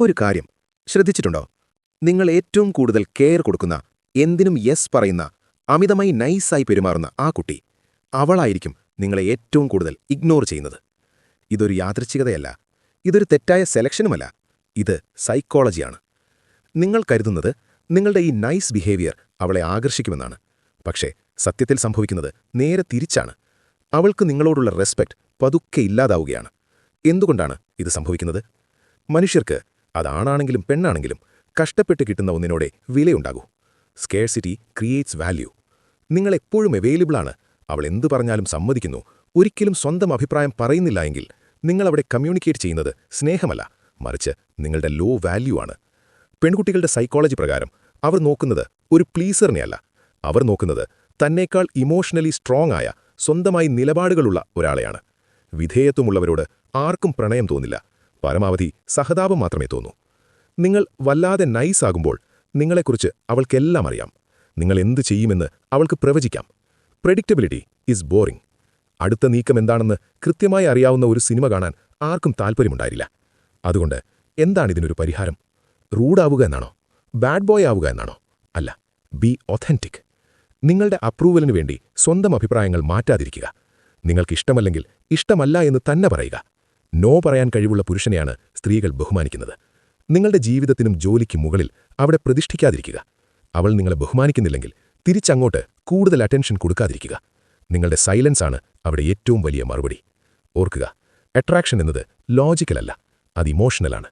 ഒരു കാര്യം. ശ്രദ്ധിച്ചിട്ടുണ്ടോ? നിങ്ങൾ ഏറ്റവും കൂടുതൽ കെയർ കൊടുക്കുന്ന എന്തിനും യെസ് പറയുന്ന അമിതമായി നൈസായി പെരുമാറുന്ന ആ കുട്ടി അവളായിരിക്കും നിങ്ങളെ ഏറ്റവും കൂടുതൽ ഇഗ്നോർ ചെയ്യുന്നത്. ഇതൊരു യാദൃച്ഛികതയല്ല. ഇതൊരു തെറ്റായ സെലക്ഷനുമല്ല. ഇത് സൈക്കോളജിയാണ്. നിങ്ങൾ കരുതുന്നത് നിങ്ങളുടെ ഈ നൈസ് ബിഹേവിയർ അവളെ ആകർഷിക്കുമെന്നാണ്. പക്ഷേ സത്യത്തിൽ സംഭവിക്കുന്നത് നേരെ തിരിച്ചാണ്. അവൾക്ക് നിങ്ങളോടുള്ള റെസ്പെക്റ്റ് പതുക്കെ ഇല്ലാതാവുകയാണ്. എന്തുകൊണ്ടാണ് ഇത് സംഭവിക്കുന്നത്? മനുഷ്യർക്ക് അതാണാണെങ്കിലും പെണ്ണാണെങ്കിലും കഷ്ടപ്പെട്ട് കിട്ടുന്ന ഒന്നിനോടെ വിലയുണ്ടാകൂ. സ്കേഴ്സിറ്റി ക്രിയേറ്റ്സ് വാല്യൂ നിങ്ങൾ എപ്പോഴും അവൈലബിളാണ് അവൾ എന്തു പറഞ്ഞാലും സമ്മതിക്കുന്നു. ഒരിക്കലും സ്വന്തം അഭിപ്രായം പറയുന്നില്ല എങ്കിൽ നിങ്ങൾ അവിടെ കമ്മ്യൂണിക്കേറ്റ് ചെയ്യുന്നത് സ്നേഹമല്ല. മറിച്ച് നിങ്ങളുടെ ലോ വാല്യൂ ആണ്. പെൺകുട്ടികളുടെ സൈക്കോളജി പ്രകാരം അവർ നോക്കുന്നത് ഒരു പ്ലീസറിനെയല്ല അവർ നോക്കുന്നത് തന്നേക്കാൾ ഇമോഷണലി സ്ട്രോങ് ആയ സ്വന്തമായി നിലപാടുകളുള്ള ഒരാളെയാണ്. വിധേയത്വമുള്ളവരോട് ആർക്കും പ്രണയം തോന്നില്ല. പരമാവധി സഹതാപം മാത്രമേ തോന്നൂ. നിങ്ങൾ വല്ലാതെ നൈസാകുമ്പോൾ നിങ്ങളെക്കുറിച്ച് അവൾക്കെല്ലാം അറിയാം. നിങ്ങൾ എന്ത് ചെയ്യുമെന്ന് അവൾക്ക് പ്രവചിക്കാം. പ്രെഡിക്റ്റബിലിറ്റി ഈസ് ബോറിംഗ് അടുത്ത നീക്കം എന്താണെന്ന് കൃത്യമായി അറിയാവുന്ന ഒരു സിനിമ കാണാൻ ആർക്കും താൽപ്പര്യമുണ്ടായിരില്ല അതുകൊണ്ട് എന്താണ് ഇതിനൊരു പരിഹാരം? റൂഡാവുക എന്നാണോ? ബാഡ് ബോയ് ആവുക എന്നാണോ? അല്ല ബി ഒഥന്റിക് നിങ്ങളുടെ അപ്രൂവലിനു വേണ്ടി സ്വന്തം അഭിപ്രായങ്ങൾ മാറ്റാതിരിക്കുക. നിങ്ങൾക്കിഷ്ടമല്ലെങ്കിൽ ഇഷ്ടമല്ല എന്ന് തന്നെ പറയുക. നോ പറയാൻ കഴിവുള്ള പുരുഷനെയാണ് സ്ത്രീകൾ ബഹുമാനിക്കുന്നത്. നിങ്ങളുടെ ജീവിതത്തിനും ജോലിക്കും മുകളിൽ അവിടെ പ്രതിഷ്ഠിക്കാതിരിക്കുക. അവൾ നിങ്ങളെ ബഹുമാനിക്കുന്നില്ലെങ്കിൽ തിരിച്ചങ്ങോട്ട് കൂടുതൽ അറ്റൻഷൻ കൊടുക്കാതിരിക്കുക. നിങ്ങളുടെ സൈലൻസാണ് അവിടെ ഏറ്റവും വലിയ മറുപടി. ഓർക്കുക അട്രാക്ഷൻ എന്നത് ലോജിക്കലല്ല അത് ഇമോഷണലാണ്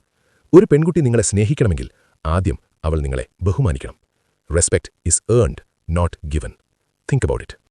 ഒരു പെൺകുട്ടി നിങ്ങളെ സ്നേഹിക്കണമെങ്കിൽ ആദ്യം അവൾ നിങ്ങളെ ബഹുമാനിക്കണം. Respect is earned not given think about it